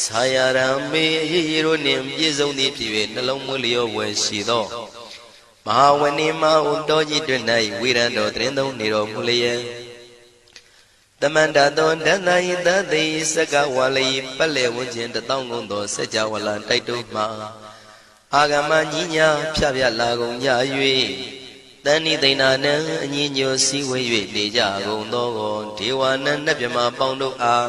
ဆာယရံမေအေရီတို့နှင့်ပြည့်စုံသည်ဖြစ်၍နှလုံးမွေးလျောဝယ်ရှိသောမဟာဝဏိမဟုတောကြီးတွင်၌ဝိရံတော်တရင်သုံးနေတော်မူလျက်တမန္တသောဒန္တယိတသိစကဝါလိပတ်လေဝန်းကျင်တထောင်ကုန်သောစัจ java လတိုက်တို့မှအာဂမညီညာဖြဖြလာကုန်ကြ၍တဏိသိဏနံအညီညွတ်စည်းဝေး၍နေကြကုန်သောဒေဝနံနတ်မြမပေါင်းတို့အား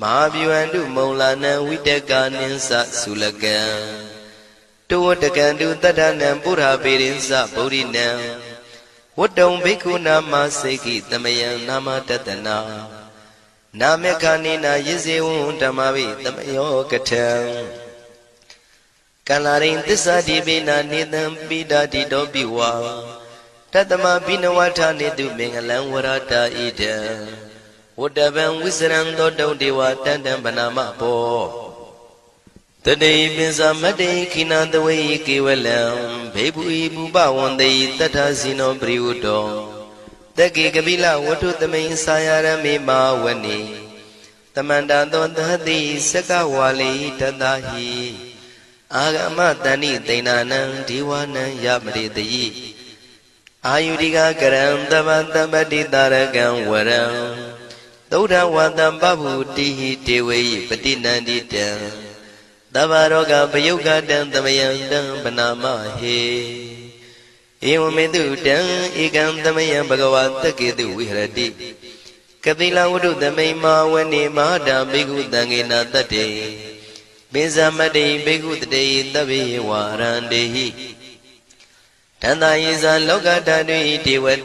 မဟာဗျဝန္တုမုံလာနံဝိတကနိသသုလကံတောတကံတုတတ္ထနံပုရပေရိသဗုဒိနံဝတ္တုံဘိက္ခုနာမစေကိတမယံနာမတတနာနာမေခဏိနာယဇေဝံဓမ္မဝိတမယောကထံကလာရိန်သစ္စာတိပိနာနေတံပိဒာတိတောပိဝါတတမဘိနဝထာနေတုမင်္ဂလံဝရတာဣဒံ ဝတ္တဗံဝိစရံသောတုံဒေဝတန်တံဗနာမဘောတတိပိစမတ္တိခိနသဝေကေဝလံဘေဘူဤဘူပဝန္တိတထဇိနောပရိဝတ္တောတကေကပိလဝတ္ထုသမိန်စာယရမေမာဝနိတမန္တသောသတိစကဝါလိတတဟိအာဂမတဏိတိဏနံဒီဝနံယမရိတိအာယုရိကကရံတပတပတိတာရကံဝရံ သုဒ္ဓဝတံပဗုတိဟိတေဝေယပတိနန္တိတံသဗ္ဗရောဂပယုတ်ကတံသမယံတံပနာမဟေဧဝမေတုတံဧကံသမယံဘဂဝါတကေတုဝိဟရတိကတိလဝတ္ထုသမိန်မာဝနေမဟာတာဘိက္ခုတံဃေနာတတ္တေပိဇမတ္တိဘိက္ခုတတေတဗ္ဗေဝါရန္တေဟိတန္တာယေဇာလောကဓာတုဣတိဝတ္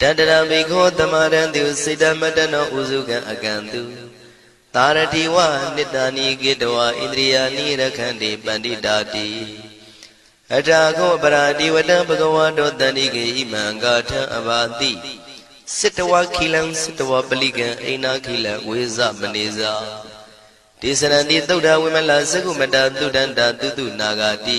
တတရမိခောသမရံတုစေတမတနောဥစုကံအကံတုသာရတိဝနိတ္တနိကေတဝဣန္ဒြိယာနိရခန္တိပန္တိတာတိအထာခောပရာတိဝတံဘဂဝါတောတန္တိကေဣမံဂါထံအဘာတိစစ်တဝခိလံစစ်တဝပလိကံအိနာခိလံဝေဇမနေဇာဒေသရဏတိသုဒ္ဓဝိမလသကုမတသုဒန္တာတုတုနာဂာတိ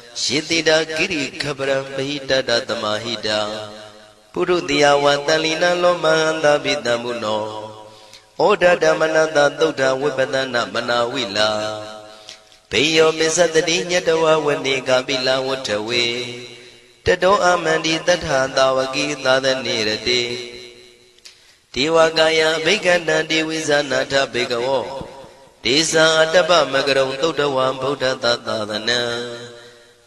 ယေတိတာကိရိခပရံပဟိတတသမာဟိတာပုရုတိယဝတန်လီနလောမဟန္တာပိတံမုနောဩဩဒဓမ္မနတသုဒ္ဓဝိပဒနာမနာဝိလာဘေယောမစ္စတတိညတဝဝနေကပိလဝတ္ထဝေတတောအမန္တိတထာတာဝကိသာသနေရတိဒေဝကာယဘိက္ခန္တံဒေဝိဇာနာထဘေကဝောဒေဇာအတ္တပမကရုံသုတ်တဝံဗုဒ္ဓတသာသနံ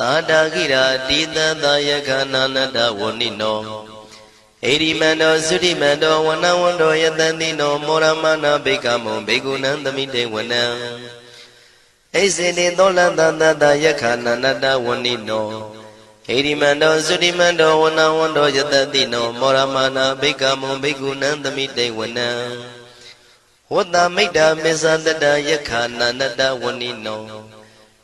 သာတာကိရာတိတသယကနာနတဝဏိနောဣရိမန္တောသုတိမန္တောဝနဝန္တောယတတိနောမောရမနာဘေကမောဘေကုဏံသမိတေဝနံဣစေတိသောလတတတယခာနန္တဝဏိနောဣရိမန္တောသုတိမန္တောဝနဝန္တောယတတိနောမောရမနာဘေကမောဘေကုဏံသမိတေဝနံဝတ္တမိတ်တာမေဇတတယခာနန္တဝဏိနော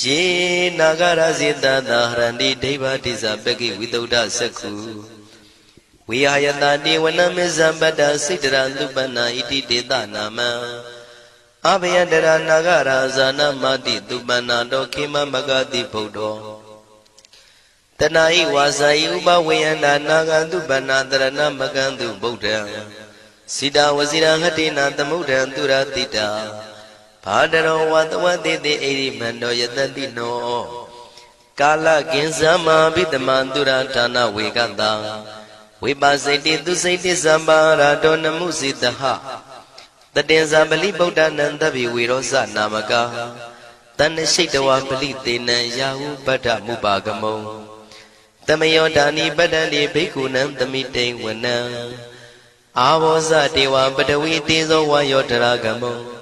ယေနာဂရဇေတသာဟရန္တိဒိဗ္ဗတိဇပကိဝိတုဒ္ဓစက္ခုဝိဟာယတတိဝနမေဇံပတ္တစိတရသုပနာဣတိတေတနာမံအဘယတရနာဂရာဇာနမတိသူပနာတောခေမမဂတိဗုဒ္ဓောတတဏှာဤဝါစာဤဥပဝေယန္တာနာဂန္တုပဏ္ဏတရဏမကန္တုဗုဒ္ဓံစိတာဝစီရဟတိနာသမုဒ္ဒံသူရတိတာ ဘာဒရောဝတဝတိတိဣရိမန္တောယတတိနောကာလကင်္စမဘိတမန္တုရဌာနဝေကတံဝိပါစိတိသူစိတိသံပါရာတောနမှုစိတဟတတင်္ဇာပလိဗုဒ္ဓနံတဗိဝေရောစနာမကာတဏ္ဏရှိတဝပလိတေနံယာဟုပတ္ထမုပါကမုံတမယောဒာနိပတ္တန္တိဘိက္ခုနံသမိတိဝနံအာဘောဇတေဝပတဝီတေဇောဝါယောတရာကမုံ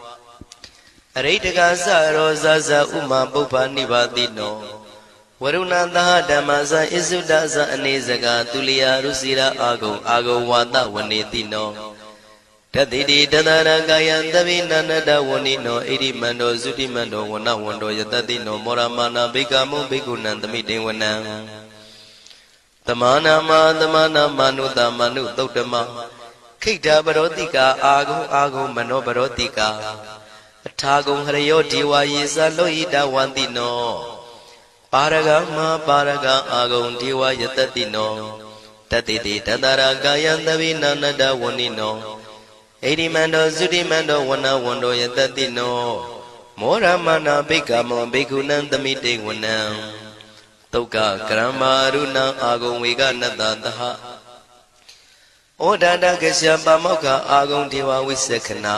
အရိတကသရောဇဇဥမာပုပ္ပနိဗ္ဗာတိနောဝရုဏသဟဓမ္မဇဣစုဒဇအနေစကသူလျာရုစီရာအာဂုံအာဂုံဝါဒဝနေတိနောတတိတိတတရကာယံသဗိနန္တဝဏိနောဣရိမန္တောသုတိမန္တောဝနဝန္တောယတတိနောမောရမာနာဘိကမုဘိက္ခုနံသမိတေဝနံတမနာမတမနာမနုတမနုသုတ်တမခိတ္တပရောတိကာအာဂုံအာဂုံမနောပရောတိကာ အထာဂုံဟရယောဒီဝါယေဇလောဟိတဝန္တိနောပါရဂမပါရဂအာဂုံဒီဝါယတတိနောတတိတိတတရာကာယံသဗိနာနတဝဏိနောဣရိမန္တောသုတိမန္တောဝနဝန္တောယတတိနောမောရမနာဘိက္ခမောဘိက္ခုနံသမိတေဝနံတုတ်ကကရမရုဏအာဂုံဝေကနတသဟဩဒန္တကရှပမောက္ခအာဂုံဒေဝဝိသခနာ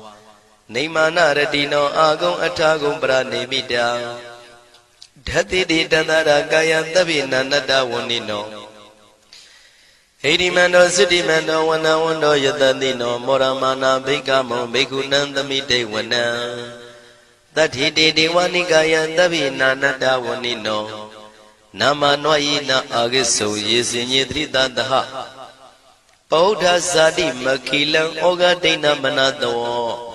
နေမာနရတိနောအာဂုံအထာဂုံပရနေမိတံဓတ္တိတိတတရာကာယသဗ္ဗိနန္တဝဏိနောဟိရိမန္တောသုတိမန္တောဝနဝန္တောယတတိနောမောရမာနာဘိကမောဘိက္ခုနံသမိတေဝနံတတိတေဒေဝနိကာယသဗ္ဗိနာနတဝဏိနောနာမနွာယိနာအာဂိစုံယေစင်ညေတိတတဟပောဓဇာတိမခိလံဩဃဒိဏမနတော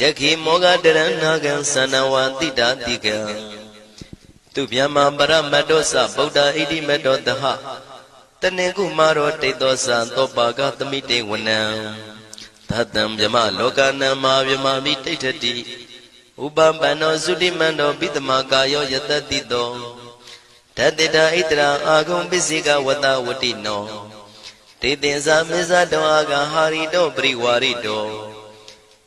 တခိမောဃတရဏကံသနဝတိတာတိကံသူဗျမပရမတ္တောသဗုဒ္ဓဣတိမတ္တောတဟတနေကုမာရောတိတ်သောသံသောပါကသမိတေဝနံသတ္တံဗျမလောကနံမာဗျမမိတိဋ္ဌတိဥပပန္နောသုတိမန္တောပိတမကာယောယတတိတောဓတ္တိတာဣတရာအာဂုံပစ္စေကဝတဝတိနောတေတင်္စာမေဇတောအာဂဟာရိတောပရိဝါရိတော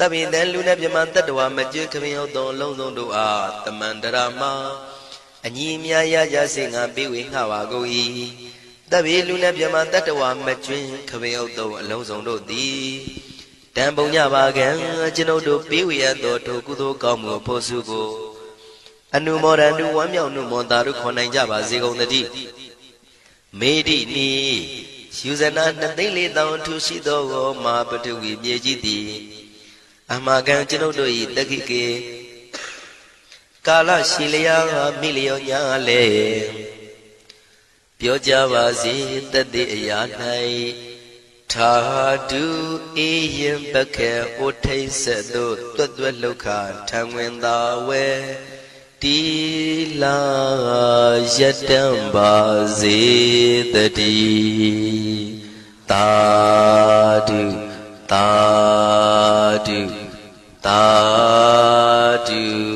တပိတံလူနဲ့မြမတတ္တဝါမကျွခမင်းရောက်သောလုံးစုံတို့အားတမန္တရာမအညီအမြရကြစေငါပေးဝေငှပါကုန်၏တပိလူနဲ့မြမတတ္တဝါမကျွင်းခမင်းရောက်သောအလုံးစုံတို့သည်တံပုံညပါကံကျွန်ုပ်တို့ပေးဝေရသောထိုကုသိုလ်ကောင်းမှုဖို့စုကိုအနုမောဒန္တုဝမ်းမြောက်နှုမောတာတို့ခွန်နိုင်ကြပါစေကုန်သတည်းမေတိနီယူဇနာနှစ်သိန်းလေးတောင်ထူရှိသောမာပတုဝီမြေကြီးသည် အမကံကျွန်ုပ်တို့၏တက္ခိကေကာလရှိလျာမိလျောညာလေပြောကြပါစေတသက်အရာ၌ထာတုအေယံပကေဩထိတ်ဆက်သို့တွတ်တွတ်လောက်ခထံဝင်သာဝဲတီလာယတံပါစေတတိတာ တာတုတာတု